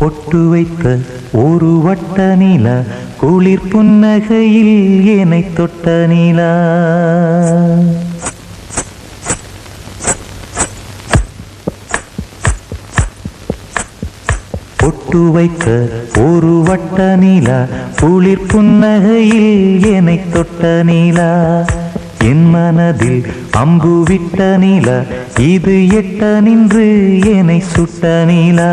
பொட்டு வைத்த ஒரு வட்ட நிலா குளிர் புன்னகையில் என்னை தொட்ட நிலா. பொட்டு வைத்த ஒரு வட்ட நிலா குளிர் புன்னகையில் என்னை தொட்ட நிலா. என் மனதில் அம்பு விட்ட நிலா இது எட்ட நின்று என்னை சுட்ட நிலா.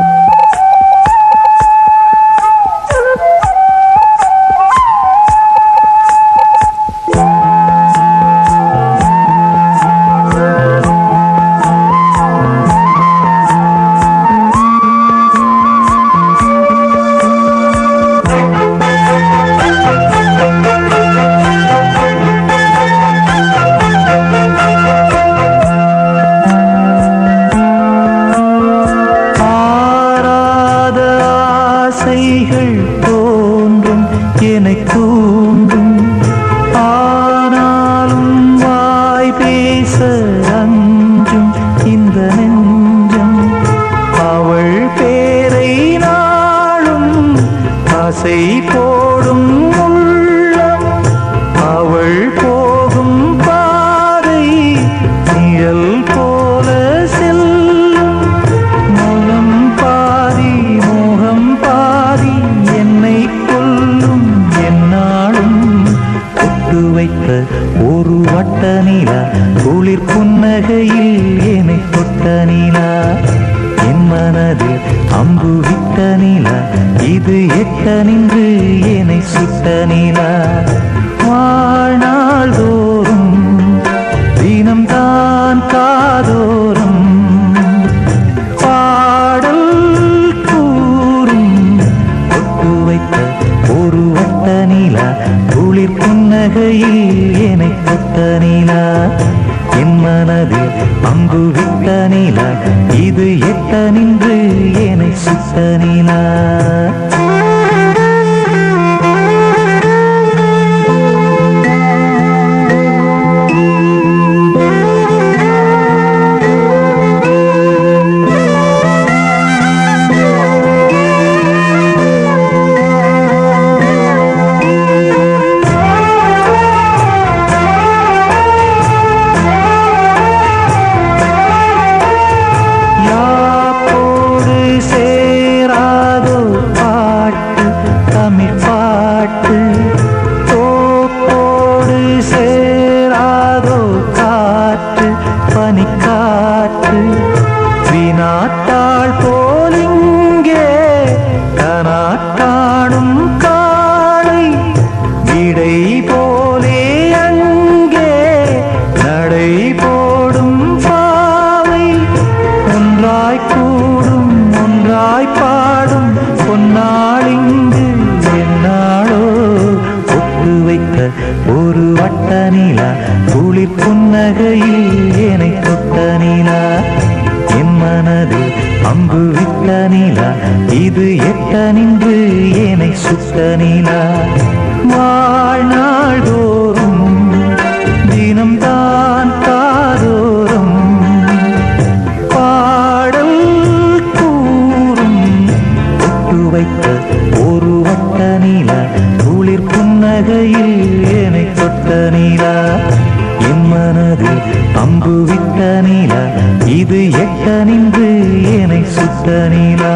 பேரை நாளும் ஆசை போடும் உள்ளம். அவள் போகும் பாதை நிழல் போல செல்லும். முகம் பாதி மோகம் பாதி என்னை கொல்லும். என்னாலும் கொட்டு வைத்த ஒரு வட்ட நிலா குளிர் புன்னகையில் என்னை தொட்ட நிலா. என் மனதில் அம்பு விட்ட நிலா இது எட்ட நின்று என்னை சுட்ட நிலா. வாழ்நாள் தோறும் தினம்தான் காதோறும் பாடல் கூறும் பொட்டு வைத்த ஒரு வட்ட நிலா குளிர் புன்னகையில் என்னை தொட்ட நிலா. என் மனதில் அம்பு விட்ட நிலா இது எட்ட நின்று என்னை சுத்த நிலா. ஒரு வட்ட நிலா குளிர் புன்னகையில் என்னை தொட்ட நிலா. என் மனது அம்பு விட்ட நிலா இது எட்ட நின்று என்னை சுட்ட நிலா. வாழ்நாள் தோறும் மனதில் அம்பு விட்ட நிலா இது எட்ட நின்று என்னை சுட்ட நிலா.